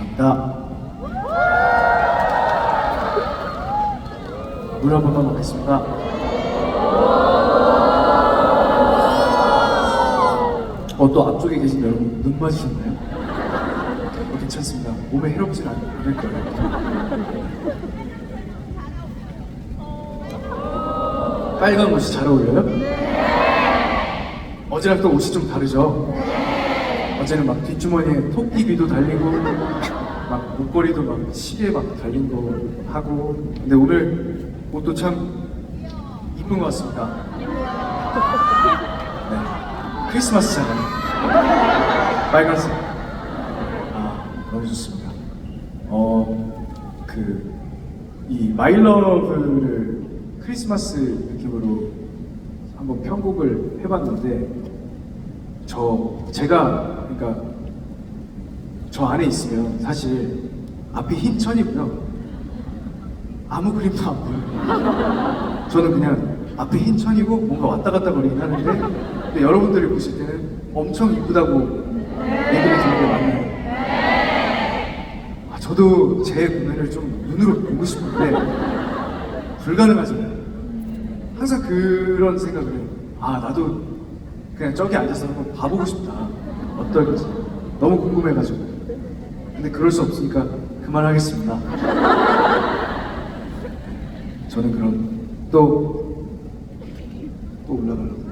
감사합니다. 물 한 번만 먹겠습니다. 어, 또 앞쪽에 계신 여러분, 눈 맞으셨나요? 어, 괜찮습니다. 몸에 해롭진 않을 거예요. 빨간 옷이 잘 어울려요? 어제랑 또 옷이 좀 다르죠? 어제는 막 뒷주머니에 토끼귀도 달리고 막 목걸이도 막 시계 막 달린 거 하고 근데 오늘 옷도 참 이쁜 것 같습니다. 네. 크리스마스잖아요. 빨간색. 아 너무 좋습니다. 어그 이 마일러브를 크리스마스 느낌으로 한번 편곡을 해봤는데 저 제가 그러니까 저 안에 있으면 사실 앞이 흰 천이고요 아무 그림도 안 보여요 저는 그냥 앞에 흰 천이고 뭔가 왔다 갔다 거리긴 하는데 근데 여러분들이 보실 때는 엄청 이쁘다고 얘기를 듣는 게 많아요 아, 저도 제 공연을 좀 눈으로 보고 싶은데 불가능하잖아요. 항상 그런 생각을 해요. 아 나도 그냥 저기 앉아서 한번 봐보고 싶다. 어떨지 너무 궁금해가지고. 근데 그럴 수 없으니까 그만하겠습니다. 저는 그럼 또 또 올라가려고.